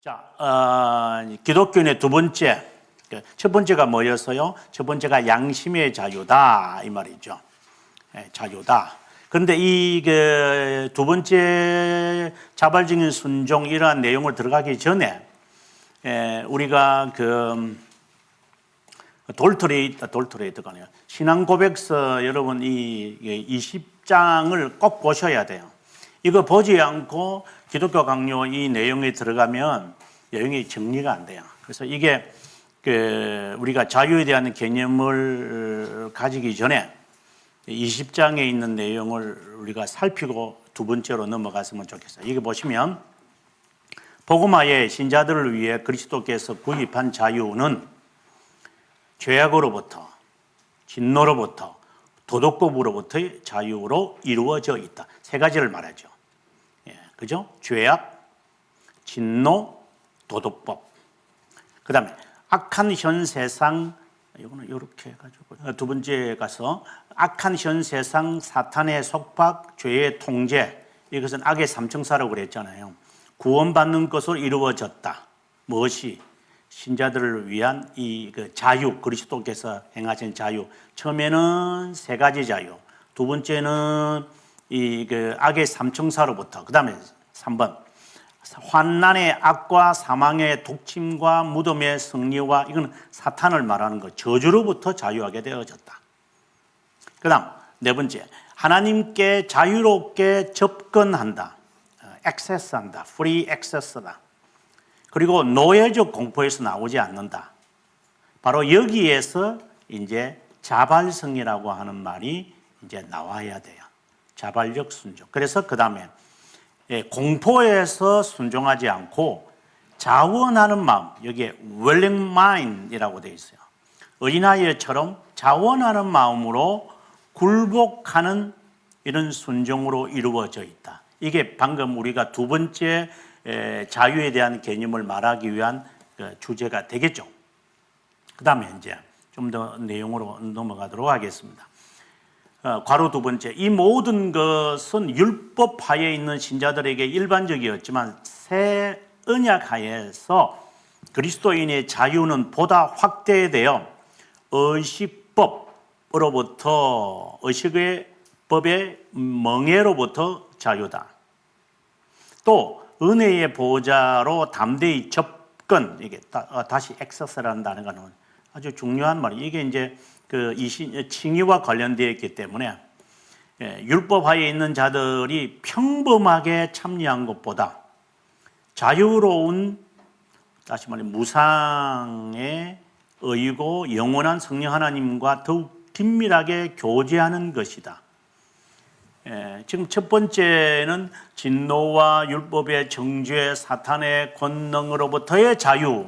자, 어, 기독교인의 두 번째, 그첫 번째가 뭐였어요? 첫 번째가 양심의 자유다 이 말이죠. 예, 자유다. 그런데 이그두 번째 자발적인 순종 이러한 내용을 들어가기 전에 예, 우리가 그 돌트레이트, 돌트레이트가 아니라 신앙 고백서 여러분 이 20장을 꼭 보셔야 돼요. 이거 보지 않고 기독교 강요 이 내용에 들어가면 내용이 정리가 안 돼요. 그래서 이게 그 우리가 자유에 대한 개념을 가지기 전에 20장에 있는 내용을 우리가 살피고 두 번째로 넘어갔으면 좋겠어요. 이게 보시면 복음화의 신자들을 위해 그리스도께서 구입한 자유는 죄악으로부터 진노로부터 도덕법으로부터의 자유로 이루어져 있다. 세 가지를 말하죠. 예, 그죠? 죄악, 진노, 도덕법. 그 다음에 악한 현 세상, 이거는 이렇게 해가지고 두 번째 가서 악한 현 세상 사탄의 속박, 죄의 통제, 이것은 악의 삼청사라고 그랬잖아요. 구원받는 것으로 이루어졌다. 무엇이? 신자들을 위한 이 그 자유, 그리스도께서 행하신 자유. 처음에는 세 가지 자유. 두 번째는 이 그 악의 삼청사로부터. 그 다음에 3번. 환난의 악과 사망의 독침과 무덤의 승리와 이거는 사탄을 말하는 거 저주로부터 자유하게 되어졌다. 그다음 네 번째 하나님께 자유롭게 접근한다, 액세스한다, 프리 액세스다. 그리고 노예적 공포에서 나오지 않는다. 바로 여기에서 이제 자발성이라고 하는 말이 이제 나와야 돼요. 자발적 순종. 그래서 그 다음에 예, 공포에서 순종하지 않고 자원하는 마음, 여기에 willing mind이라고 되어 있어요. 어린아이처럼 자원하는 마음으로 굴복하는 이런 순종으로 이루어져 있다. 이게 방금 우리가 두 번째 에, 자유에 대한 개념을 말하기 위한 그 주제가 되겠죠. 그 다음에 이제 좀 더 내용으로 넘어가도록 하겠습니다. 어, 괄호 두 번째, 이 모든 것은 율법 하에 있는 신자들에게 일반적이었지만 새 언약 하에서 그리스도인의 자유는 보다 확대되어 의식법으로부터 의식의 법의 멍해로부터 자유다. 또 은혜의 보좌로 담대히 접근 이게 다, 시 액세스라는 단어가 아주 중요한 말이 이게 이제 그 이신 칭의와 관련되어 있기 때문에 예, 율법하에 있는 자들이 평범하게 참여한 것보다 자유로운 다시 말해 무상의 의고 영원한 성령 하나님과 더욱 긴밀하게 교제하는 것이다. 예, 지금 첫 번째는 진노와 율법의 정죄, 사탄의 권능으로부터의 자유.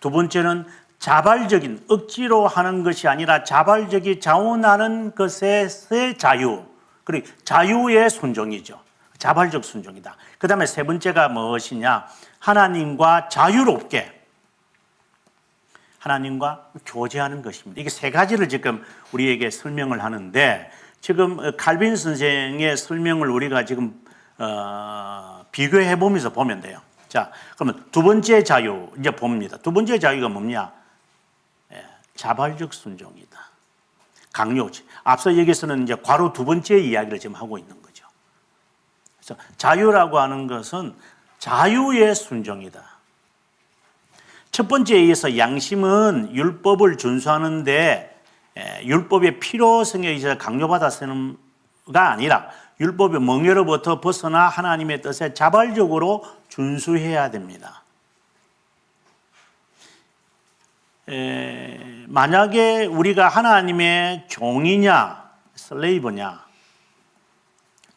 두 번째는 자발적인 억지로 하는 것이 아니라 자발적이 자원하는 것에서의 자유. 그리고 자유의 순종이죠. 자발적 순종이다. 그 다음에 세 번째가 무엇이냐? 하나님과 자유롭게 하나님과 교제하는 것입니다. 이게 세 가지를 지금 우리에게 설명을 하는데 지금 칼빈 선생의 설명을 우리가 지금 어, 비교해 보면서 보면 돼요. 자, 그러면 두 번째 자유 이제 봅니다. 두 번째 자유가 뭐냐? 예, 자발적 순종이다. 강요지. 앞서 여기서는 이제 괄호 두 번째 이야기를 지금 하고 있는 거죠. 그래서 자유라고 하는 것은 자유의 순종이다. 첫 번째에 의해서 양심은 율법을 준수하는데 예, 율법의 필요성에 의해서 강요받아 쓰는가 아니라 율법의 멍에로부터 벗어나 하나님의 뜻에 자발적으로 준수해야 됩니다. 에, 만약에 우리가 하나님의 종이냐, 슬레이브냐,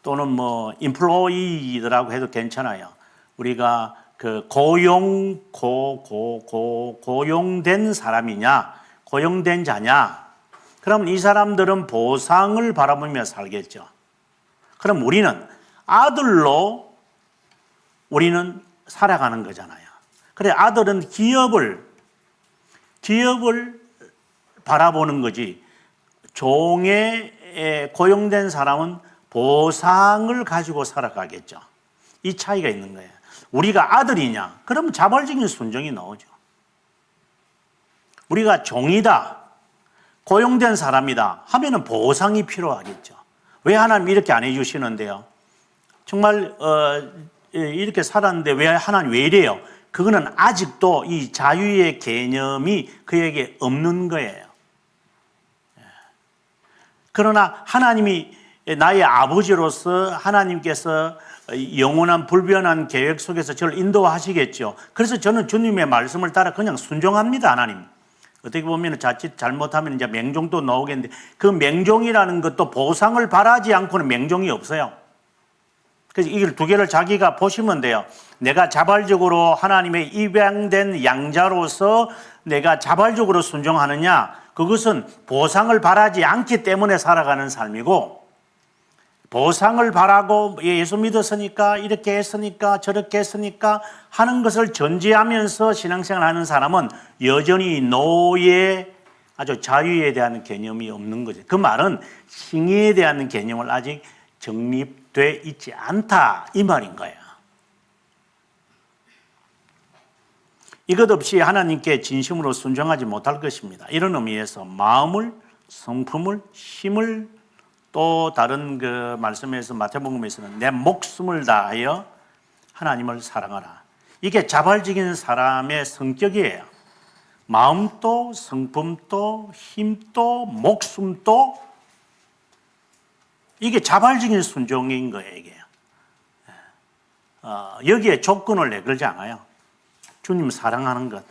또는 뭐 인플로이더라고 해도 괜찮아요. 우리가 그 고용 고고 고 고용된 사람이냐, 고용된 자냐, 그럼 이 사람들은 보상을 바라보며 살겠죠. 그럼 우리는 아들로 우리는 살아가는 거잖아요. 그래 아들은 기업을 기업을 바라보는 거지. 종에 고용된 사람은 보상을 가지고 살아가겠죠. 이 차이가 있는 거예요. 우리가 아들이냐? 그러면 자발적인 순종이 나오죠. 우리가 종이다. 고용된 사람이다. 하면은 보상이 필요하겠죠. 왜 하나님 이렇게 안 해주시는데요? 정말, 어, 이렇게 살았는데 왜 하나님 왜 이래요? 그거는 아직도 이 자유의 개념이 그에게 없는 거예요. 그러나 하나님이 나의 아버지로서 하나님께서 영원한 불변한 계획 속에서 저를 인도하시겠죠. 그래서 저는 주님의 말씀을 따라 그냥 순종합니다, 하나님. 어떻게 보면 자칫 잘못하면 이제 맹종도 나오겠는데 그 맹종이라는 것도 보상을 바라지 않고는 맹종이 없어요. 그래서 이걸 두 개를 자기가 보시면 돼요. 내가 자발적으로 하나님의 입양된 양자로서 내가 자발적으로 순종하느냐? 그것은 보상을 바라지 않기 때문에 살아가는 삶이고 보상을 바라고 예수 믿었으니까 이렇게 했으니까 저렇게 했으니까 하는 것을 전제하면서 신앙생활 하는 사람은 여전히 노예 아주 자유에 대한 개념이 없는 거죠. 그 말은 칭의에 대한 개념을 아직 정립돼 있지 않다 이 말인 거예요. 이것 없이 하나님께 진심으로 순종하지 못할 것입니다. 이런 의미에서 마음을, 성품을, 힘을 또 다른 그 말씀에서 마태복음에서는 내 목숨을 다하여 하나님을 사랑하라. 이게 자발적인 사람의 성격이에요. 마음도 성품도 힘도 목숨도 이게 자발적인 순종인 거예요. 이게 어, 여기에 조건을 내걸지 않아요. 주님 사랑하는 것.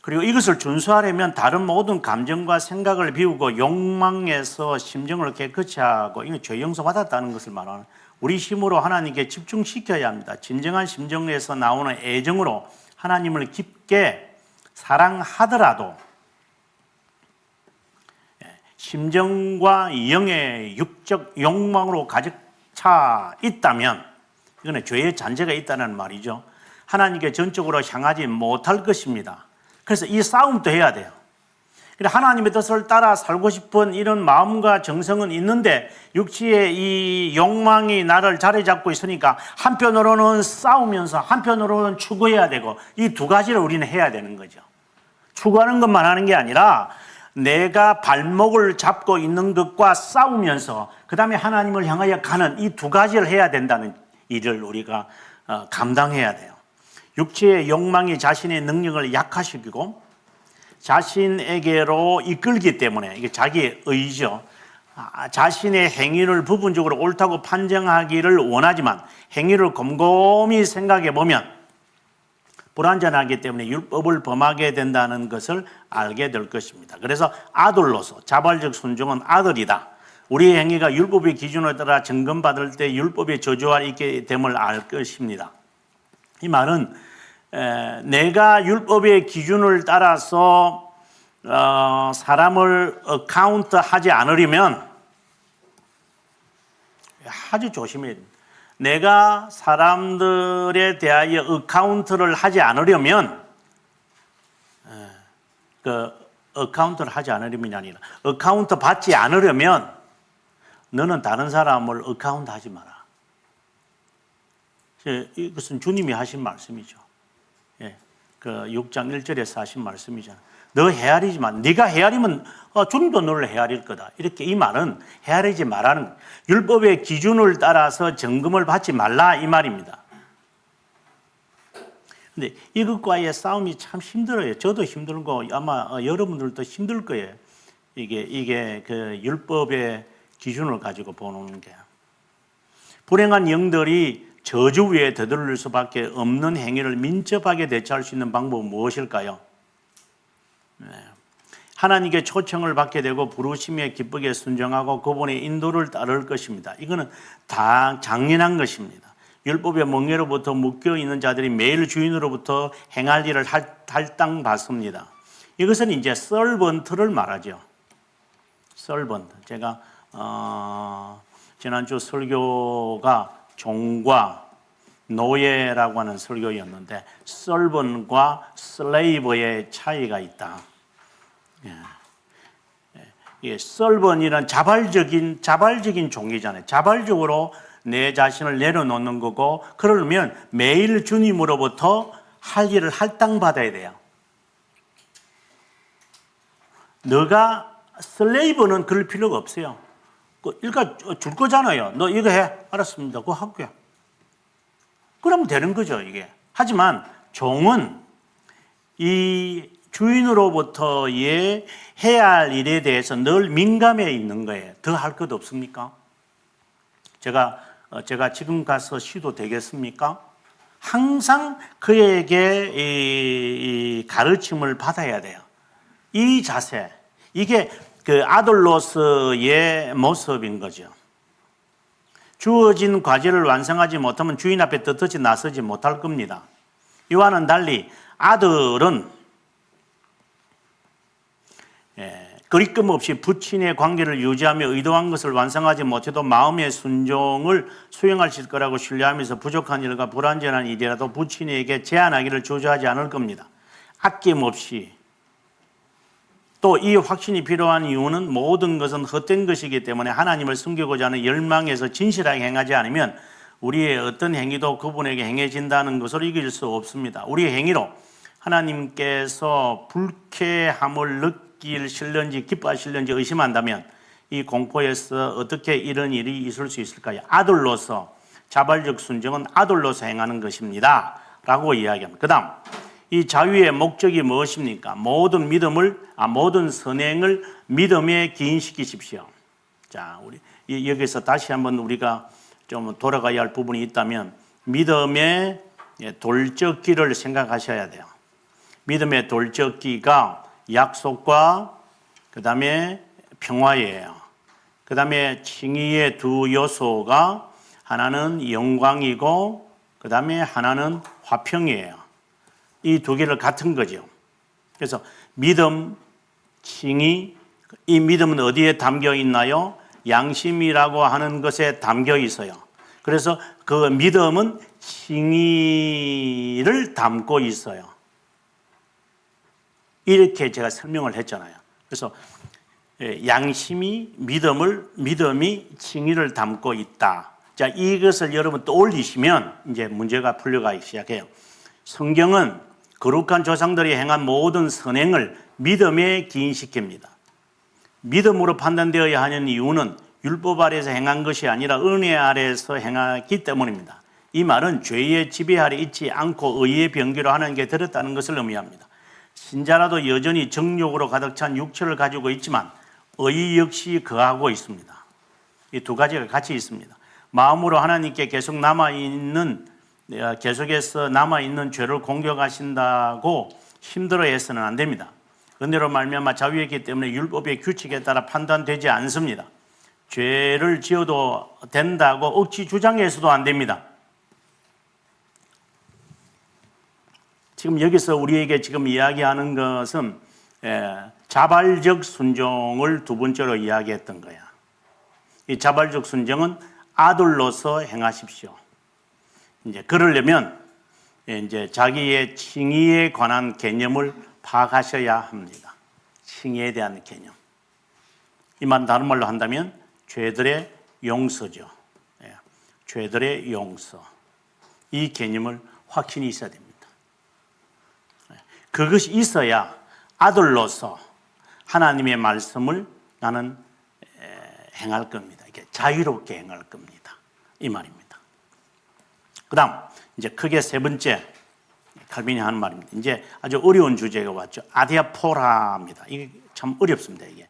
그리고 이것을 준수하려면 다른 모든 감정과 생각을 비우고 욕망에서 심정을 깨끗이 하고 이거 죄 용서 받았다는 것을 말하는 우리 힘으로 하나님께 집중시켜야 합니다. 진정한 심정에서 나오는 애정으로 하나님을 깊게 사랑하더라도 예, 심정과 영의 육적 욕망으로 가득 차 있다면 이거는 죄의 잔재가 있다는 말이죠. 하나님께 전적으로 향하지 못할 것입니다. 그래서 이 싸움도 해야 돼요. 하나님의 뜻을 따라 살고 싶은 이런 마음과 정성은 있는데 육체의 이 욕망이 나를 자리 잡고 있으니까 한편으로는 싸우면서 한편으로는 추구해야 되고 이 두 가지를 우리는 해야 되는 거죠. 추구하는 것만 하는 게 아니라 내가 발목을 잡고 있는 것과 싸우면서 그 다음에 하나님을 향하여 가는 이 두 가지를 해야 된다는 일을 우리가 어, 감당해야 돼요. 육체의 욕망이 자신의 능력을 약화시키고 자신에게로 이끌기 때문에 이게 자기의 의죠. 아, 자신의 행위를 부분적으로 옳다고 판정하기를 원하지만 행위를 곰곰이 생각해 보면 불완전하기 때문에 율법을 범하게 된다는 것을 알게 될 것입니다. 그래서 아들로서 자발적 순종은 아들이다. 우리의 행위가 율법의 기준에 따라 점검받을 때 율법의 저주와 있게 됨을 알 것입니다. 이 말은 에, 내가 율법의 기준을 따라서 어, 사람을 어카운트 하지 않으려면 아주 조심해야 됩니다. 내가 사람들에 대하여 어카운트를 하지 않으려면 에, 그 어카운트를 하지 않으려면이 아니라 어카운트 받지 않으려면 너는 다른 사람을 어카운트 하지 마라. 이것은 주님이 하신 말씀이죠. 예, 그 6장 1절에서 하신 말씀이잖아. 너 헤아리지만 네가 헤아리면 어, 주님도 너를 헤아릴 거다. 이렇게 이 말은 헤아리지 말라는 율법의 기준을 따라서 점검을 받지 말라 이 말입니다. 근데 이것과의 싸움이 참 힘들어요. 저도 힘들고 아마 어, 여러분들도 힘들 거예요. 이게 이게 그 율법의 기준을 가지고 보는 게 불행한 영들이 저주 위에 되돌릴 수밖에 없는 행위를 민첩하게 대처할 수 있는 방법은 무엇일까요? 네. 하나님께 초청을 받게 되고 부르심에 기쁘게 순종하고 그분의 인도를 따를 것입니다. 이거는 다 장인한 것입니다. 율법의 멍에로부터 묶여 있는 자들이 매일 주인으로부터 행할 일을 할당 받습니다. 이것은 이제 썰번트를 말하죠. 썰번트. 제가 어, 지난주 설교가 종과 노예라고 하는 설교였는데 썰번과 슬레이버의 차이가 있다. 예. 예. 예, 썰번이란 자발적인 자발적인 종이잖아요. 자발적으로 내 자신을 내려놓는 거고 그러면 매일 주님으로부터 할 일을 할당받아야 돼요. 너가 슬레이브는 그럴 필요가 없어요. 그 일가 줄 거잖아요. 너 이거 해. 알았습니다. 그거 할게요. 그러면 되는 거죠, 이게. 하지만 종은 이 주인으로부터의 해야 할 일에 대해서 늘 민감해 있는 거예요. 더 할 것 없습니까? 제가 어, 제가 지금 가서 쉬도 되겠습니까? 항상 그에게 이, 이 가르침을 받아야 돼요. 이 자세 이게 그 아들로서의 모습인 거죠. 주어진 과제를 완성하지 못하면 주인 앞에 떳떳이 나서지 못할 겁니다. 이와는 달리 아들은 예, 그리낌 없이 부친의 관계를 유지하며 의도한 것을 완성하지 못해도 마음의 순종을 수행하실 거라고 신뢰하면서 부족한 일과 불완전한 일이라도 부친에게 제한하기를 주저하지 않을 겁니다. 아낌없이 또 이 확신이 필요한 이유는 모든 것은 헛된 것이기 때문에 하나님을 숨기고자 하는 열망에서 진실하게 행하지 않으면 우리의 어떤 행위도 그분에게 행해진다는 것을 이길 수 없습니다. 우리의 행위로 하나님께서 불쾌함을 느 낄 실런지 기뻐하실런지 의심한다면 이 공포에서 어떻게 이런 일이 있을 수 있을까요? 아들로서 자발적 순종은 아들로서 행하는 것입니다. 라고 이야기합니다. 그 다음 이 자유의 목적이 무엇입니까? 모든 믿음을 아 모든 선행을 믿음에 기인시키십시오. 자, 우리 이- 여기서 다시 한번 우리가 좀 돌아가야 할 부분이 있다면 믿음의 예, 돌적기를 생각하셔야 돼요. 믿음의 돌적기가 약속과 그 다음에 평화예요. 그 다음에 칭의의 두 요소가 하나는 영광이고 그 다음에 하나는 화평이에요. 이 두 개를 같은 거죠. 그래서 믿음, 칭의, 이 믿음은 어디에 담겨 있나요? 양심이라고 하는 것에 담겨 있어요. 그래서 그 믿음은 칭의를 담고 있어요. 이렇게 제가 설명을 했잖아요. 그래서 예, 양심이 믿음을 믿음이 칭의를 담고 있다. 자, 이것을 여러분 떠올리시면 이제 문제가 풀려가기 시작해요. 성경은 거룩한 조상들이 행한 모든 선행을 믿음에 기인시킵니다. 믿음으로 판단되어야 하는 이유는 율법 아래에서 행한 것이 아니라 은혜 아래에서 행하기 때문입니다. 이 말은 죄의 지배 아래 있지 않고 의의 병기로 하나님께 들었다는 것을 의미합니다. 신자라도 여전히 정욕으로 가득 찬 육체를 가지고 있지만 의 역시 거하고 있습니다. 이 두 가지가 같이 있습니다. 마음으로 하나님께 계속 남아 있는 계속해서 남아 있는 죄를 공격하신다고 힘들어해서는 안 됩니다. 은혜로 말미암아 자유했기 때문에 율법의 규칙에 따라 판단되지 않습니다. 죄를 지어도 된다고 억지 주장해서도 안 됩니다. 지금 여기서 우리에게 지금 이야기하는 것은 예, 자발적 순종을 두 번째로 이야기했던 거야. 이 자발적 순종은 아들로서 행하십시오. 이제 그러려면 예, 이제 자기의 칭의에 관한 개념을 파악하셔야 합니다. 칭의에 대한 개념. 이말 다른 말로 한다면 죄들의 용서죠. 예, 죄들의 용서. 이 개념을 확신이 있어야 됩니다. 예, 그것이 있어야 아들로서 하나님의 말씀을 나는 행할 겁니다. 이게 자유롭게 행할 겁니다. 이 말입니다. 그다음 이제 크게 세 번째 칼빈이 하는 말입니다. 이제 아주 어려운 주제가 왔죠. 아디아포라입니다. 이게 참 어렵습니다. 이게